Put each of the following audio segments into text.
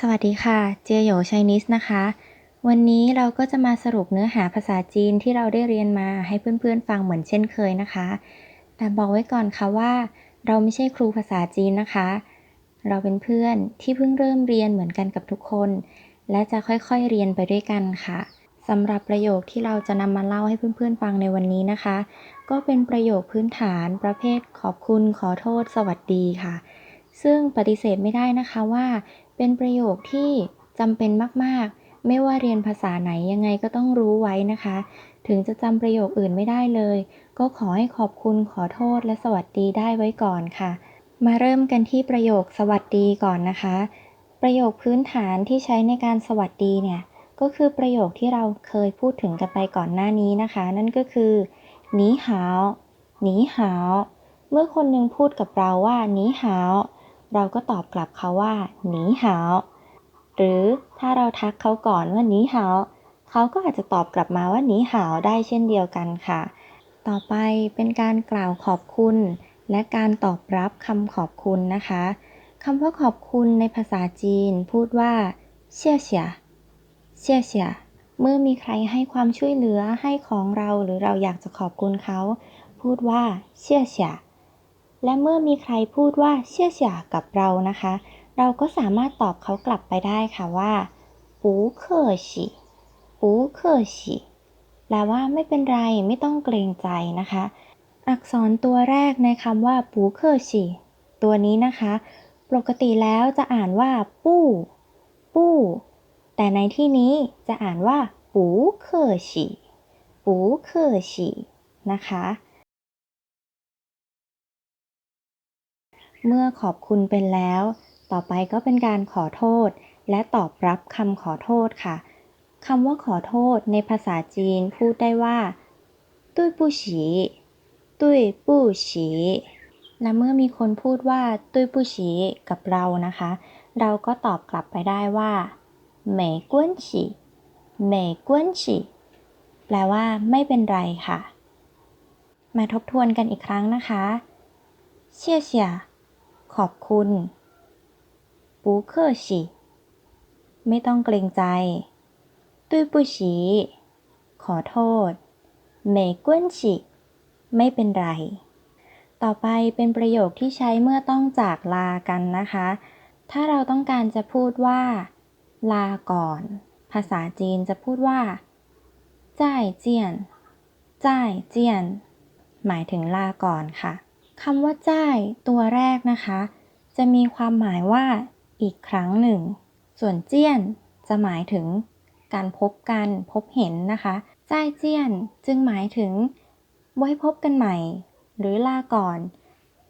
สวัสดีค่ะ เจียโหยไชนิสนะคะ วันนี้เราก็จะมาสรุปเนื้อหาภาษาจีนที่เราได้เรียนมาให้เพื่อนๆฟังเหมือนเช่นเคยนะคะ แต่บอกไว้ก่อนค่ะว่า เราไม่ใช่ครูภาษาจีนนะคะ เราเป็นเพื่อนที่เพิ่งเริ่มเรียนเหมือนกันกับทุกคน และจะค่อยๆเรียนไปด้วยกันค่ะสำหรับประโยคที่เราจะนำมาเล่าให้เพื่อนๆฟังในวันนี้นะคะ ก็เป็นประโยคพื้นฐานประเภทขอบคุณ ขอโทษ สวัสดีค่ะ ซึ่งปฏิเสธไม่ได้นะคะว่า เป็นประโยคที่จำเป็นมากๆ ไม่ว่าเรียนภาษาไหนยังไงก็ต้องรู้ไว้นะคะ ถึงจะจำประโยคอื่นไม่ได้เลย ก็ขอให้ขอบคุณขอโทษและสวัสดีได้ไว้ก่อนค่ะ มาเริ่มกันที่ประโยคสวัสดีก่อนนะคะ ประโยคพื้นฐานที่ใช้ในการสวัสดีเนี่ยก็คือประโยคที่เราเคยพูดถึงกันไปก่อนหน้านี้นะคะ นั่นก็คือหนีหาวหนีหาว เมื่อคนหนึ่งพูดกับเราว่าหนีหาว เราก็ตอบกลับเขาว่าหนีหาวหรือถ้าเราทักเขาก่อนว่าหนีหาวเขาก็อาจจะตอบกลับมาว่าหนีหาวได้เช่นเดียวกันค่ะ ต่อไปเป็นการกล่าวขอบคุณ และการตอบรับคำขอบคุณนะคะคำว่าขอบคุณในภาษาจีนพูดว่าเชี่ยเฉียเชี่ยเฉียเมื่อมีใครให้ความช่วยเหลือให้ของเราหรือเราอยากจะขอบคุณเขา พูดว่าเชี่ยเฉีย และเมื่อมีใครพูดว่าเชี่ยเฉียกับเรานะคะ เราก็สามารถตอบเขากลับไปได้ค่ะว่าปูเคอชิปูเคอชิแปลว่าไม่เป็นไรไม่ต้องเกรงใจนะคะ อักษรตัวแรกในคำว่าปูเคอชิตัวนี้นะคะ ปกติแล้วจะอ่านว่าปู้ ปู้ แต่ในที่นี้จะอ่านว่าปูเคอชิปูเคอชินะคะ เมื่อขอบคุณเป็นแล้ว ต่อไปก็เป็นการขอโทษ และตอบรับคำขอโทษค่ะคำว่าขอโทษในภาษาจีนพูดได้ว่าตุ้ยปู้ฉีตุ้ยปู้ฉีและเมื่อมีคนพูดว่าตุ้ยปู้ฉีกับเรานะคะ เราก็ตอบกลับไปได้ว่าเหมยกวนฉีเหมยกวนฉีแปลว่าไม่เป็นไรค่ะ มาทบทวนกันอีกครั้งนะคะเชี่ยเฉีย ขอบคุณปูเคอฉีไม่ต้องเกรงใจตุ้ยปุฉีขอโทษเมกวนฉีไม่เป็นไร ต่อไปเป็นประโยคที่ใช้เมื่อต้องจากลากันนะคะ ถ้าเราต้องการจะพูดว่า ลาก่อน ภาษาจีนจะพูดว่าจ่ายเจียนจ่ายเจียน หมายถึงลาก่อนค่ะ คำว่าจ่ายตัวแรกนะคะ จะมีความหมายว่าอีกครั้งหนึ่ง ส่วนเจี้ยนจะหมายถึงการพบกันพบเห็นนะคะจ่ายเจี้ยนจึงหมายถึง ไว้พบกันใหม่ หรือลาก่อน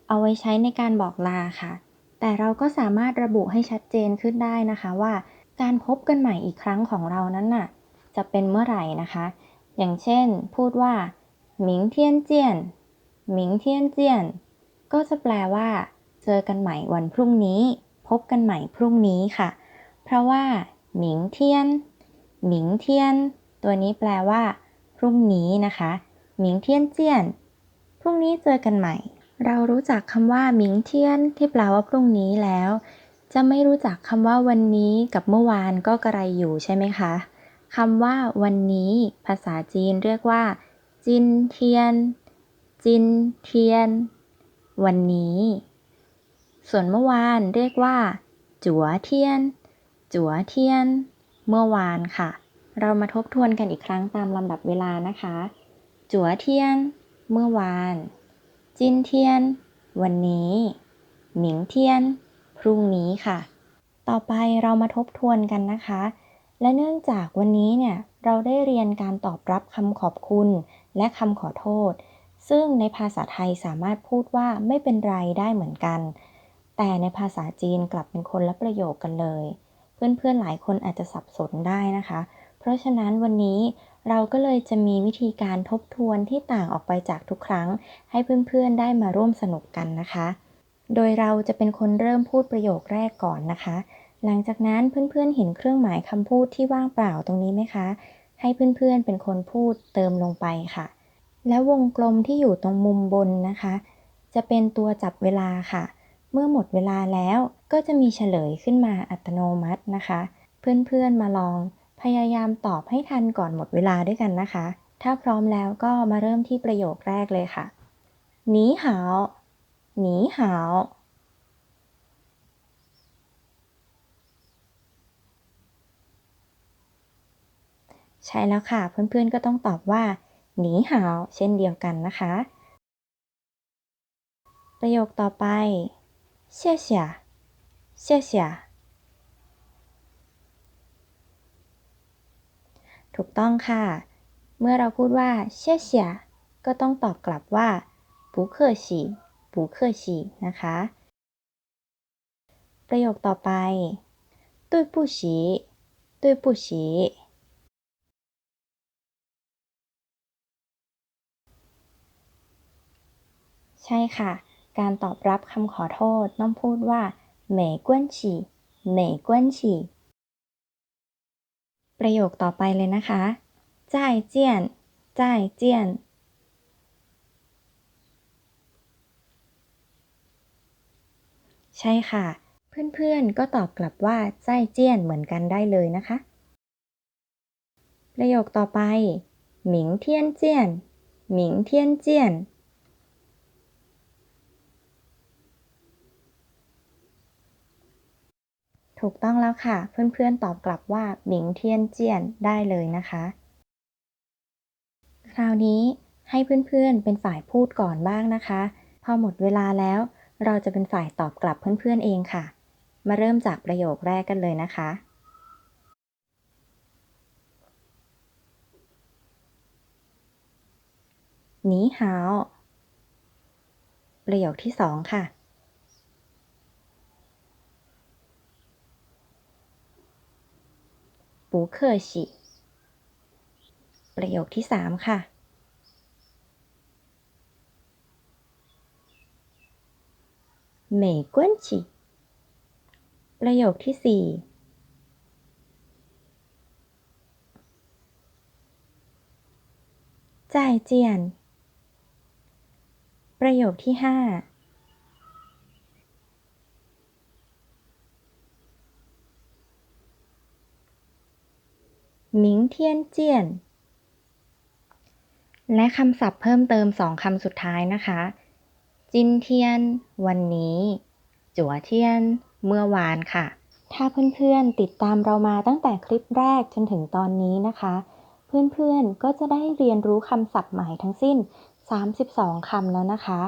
เอาไว้ใช้ในการบอกลาค่ะ แต่เราก็สามารถระบุให้ชัดเจนขึ้นได้นะคะว่า การพบกันใหม่อีกครั้งของเรานั้นน่ะ จะเป็นเมื่อไหร่นะคะ อย่างเช่น พูดว่าหมิงเทียนเจียน หมิงเทียนเจียน ก็จะแปลว่า เจอกันใหม่วันพรุ่งนี้ พบกันใหม่พรุ่งนี้ค่ะ เพราะว่า หมิงเทียน หมิงเทียน ตัวนี้แปลว่า พรุ่งนี้นะคะ หมิงเทียนเจียน พรุ่งนี้เจอกันใหม่ เรารู้จักคำว่า หมิงเทียน ที่แปลว่าพรุ่งนี้แล้ว จะไม่รู้จักคำว่าวันนี้กับเมื่อวานก็กระไรอยู่ใช่ไหมคะคำว่า วันนี้ ภาษาจีนเรียกว่า จินเทียน จิน เทียน วันนี้ ส่วนเมื่อวานเรียกว่า จั๋วเทียน จั๋วเทียน เมื่อวานค่ะ เรามาทบทวนกันอีกครั้งตามลำดับเวลานะคะ จั๋วเทียน เมื่อวาน จินเทียน วันนี้ หมิงเทียน พรุ่งนี้ค่ะ ต่อไปเรามาทบทวนกันนะคะ และเนื่องจากวันนี้เนี่ยเราได้เรียนการตอบรับคำขอบคุณและคำขอโทษ ซึ่งในภาษาไทยสามารถพูดว่าไม่เป็นไรได้เหมือนกัน แต่ในภาษาจีนกลับเป็นคนละประโยคกันเลย เพื่อนๆหลายคนอาจจะสับสนได้นะคะ เพราะฉะนั้นวันนี้เราก็เลยจะมีวิธีการทบทวนที่ต่างออกไปจากทุกครั้ง ให้เพื่อนๆได้มาร่วมสนุกกันนะคะ โดยเราจะเป็นคนเริ่มพูดประโยคแรกก่อนนะคะ หลังจากนั้นเพื่อนๆเห็นเครื่องหมายคำพูดที่ว่างเปล่าตรงนี้ไหมคะ ให้เพื่อนๆเป็นคนพูดเติมลงไปค่ะ และวงกลมที่อยู่ตรงมุมบนนะคะ จะเป็นตัวจับเวลาค่ะ เมื่อหมดเวลาแล้วก็จะมีเฉลยขึ้นมาอัตโนมัตินะคะ เพื่อนๆมาลองพยายามตอบให้ทันก่อนหมดเวลาด้วยกันนะคะ ถ้าพร้อมแล้วก็มาเริ่มที่ประโยคแรกเลยค่ะ หนีหาว หนีหาวใช่แล้วค่ะ เพื่อนๆก็ต้องตอบว่า หนีหาวเช่นเดียวกันนะคะ ประโยคต่อไป谢谢谢谢ถูกต้องค่ะ เมื่อเราพูดว่าเชี่ยเฉียก็ต้องตอบกลับว่า不客气不客气นะคะ ประโยคต่อไป对不起对不起 ใช่ค่ะ การตอบรับคำขอโทษต้องพูดว่าเหม่กวนฉีเหม่กวนฉีประโยคต่อไปเลยนะคะจ่ายเจียนจ่ายเจียนใช่ค่ะ เพื่อนๆก็ตอบกลับว่าใจเจียนเหมือนกันได้เลยนะคะ ประโยคต่อไป หมิงเทียนเจียน หมิงเทียนเจียน ถูกต้องแล้วค่ะ เพื่อนๆตอบกลับว่าหมิงเทียนเจียนได้เลยนะคะ คราวนี้ให้เพื่อนๆเป็นฝ่ายพูดก่อนบ้างนะคะ พอหมดเวลาแล้ว เราจะเป็นฝ่ายตอบกลับเพื่อนๆเองค่ะ มาเริ่มจากประโยคแรกกันเลยนะคะ หนีหาวประโยคที่สองค่ะ不客气ประโยคที่สามค่ะ美关系ประโยคที่สี่จ่ายเจียน ประโยคที่ห้า หมิงเทียนเจียน และคำศัพท์เพิ่มเติมสองคำสุดท้ายนะคะ จินเทียน วันนี้ จัวเทียน เมื่อวานค่ะ ถ้าเพื่อนๆติดตามเรามาตั้งแต่คลิปแรกจนถึงตอนนี้นะคะ เพื่อนๆก็จะได้เรียนรู้คำศัพท์ใหม่ทั้งสิ้น 32คำแล้วนะคะ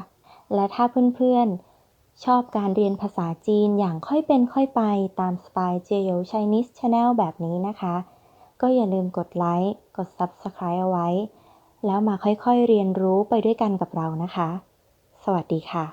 และถ้าเพื่อนๆชอบการเรียนภาษาจีนอย่างค่อยเป็นค่อยไปตามสไตล์เจโย Chinese Channel แบบนี้นะคะ ก็อย่าลืมกดไลค์กด Subscribe เอาไว้ แล้วมาค่อยๆเรียนรู้ไปด้วยกันกับเรานะคะ สวัสดีค่ะ